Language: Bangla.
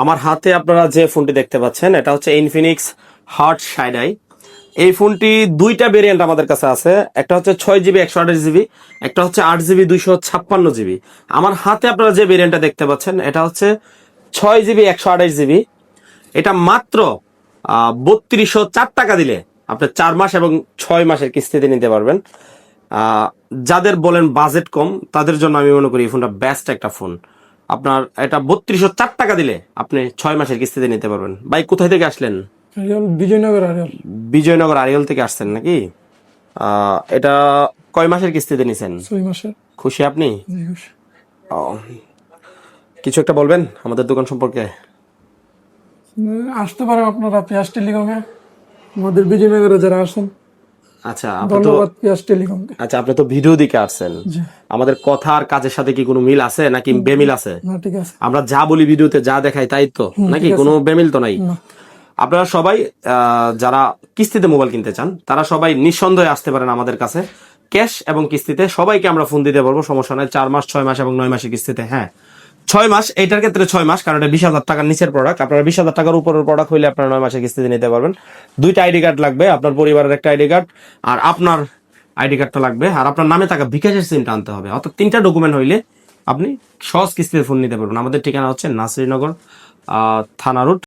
আমার হাতে আপনারা যে ফোনটি দেখতে পাচ্ছেন, এটা হচ্ছে ইনফিনিক্স হট সাইডাই এই ফোনটি দুইটা ভেরিয়েন্ট আমাদের কাছে আছে। একটা হচ্ছে ছয় জিবি, একশো আঠাশ জিবি, একটা হচ্ছে আট জিবি, দুইশো ছাপ্পান্ন জিবি। আমার হাতে আপনারা যে ভেরিয়েন্টটা দেখতে পাচ্ছেন, এটা হচ্ছে ছয় জিবি, একশো আঠাশ জিবি। এটা মাত্র বত্রিশশো চার টাকা দিলে আপনি চার মাস এবং ছয় মাসের কিস্তিতে নিতে পারবেন। যাদের বলেন বাজেট কম, তাদের জন্য আমি মনে করি এই ফোনটা বেস্ট একটা ফোন আপনার এটা বত্রিশশো চার টাকা দিলে আপনি ছয় মাসের কিস্তিতে নিতে পারবেন। ভাই কোথায় থেকে আসলেন? বিজয়নগর আরিয়াল। বিজয়নগর আরিয়ল থেকে আসছেন নাকি? এটা কয় মাসের কিস্তিতে নিছেন? ছয় মাসের। খুশি আপনি? ও, কিছু একটা বলবেন আমাদের দোকান সম্পর্কে? আসতে পারেন আপনারা পেঁয়াজ টেলিকমে আমাদের বিজয়নগরে যারা আসেন। আচ্ছা ধন্যবাদ টেলিকমকে। আচ্ছা আপনি তো ভিডিও দিকে আসছেন। আমাদের কথা আর কাজের সাথে কি কোনো মিল আছে নাকি বেমিল আছে? না ঠিক আছে। আমরা যা বলি ভিডিওতে যা দেখাই তাই তো? নাকি কোনো বেমিল তো নাই? আপনারা সবাই আহ, যারা কিস্তিতে মোবাইল কিনতে চান তারা সবাই নিঃসন্দেহে আসতে পারেন আমাদের কাছে। ক্যাশ এবং কিস্তিতে সবাইকে আমরা ফোন দিতে পারব সমস্যা নাই চার মাস ছয় মাস এবং নয় মাসের কিস্তিতে হ্যাঁ। ছয় মাস, এইটার ক্ষেত্রে ছয় মাস, কারণ এটা বিশ হাজার টাকার নিচের প্রোডাক্ট আপনারা বিশ হাজার টাকার উপরের প্রোডাক্ট হইলে আপনারা নয় মাসে কিস্তিতে নিতে পারবেন। দুইটা আইডি কার্ড লাগবে, আপনার পরিবারের একটা আইডি কার্ড আর আপনার আইডি কার্ডটা লাগবে, আর আপনার নামে থাকা বিকাশের সিমটা আনতে হবে। অর্থাৎ তিনটা ডকুমেন্ট হইলে আপনি সহজ কিস্তিতে ফোন নিতে পারবেন। আমাদের ঠিকানা হচ্ছে নাসরিনগর থানা রুট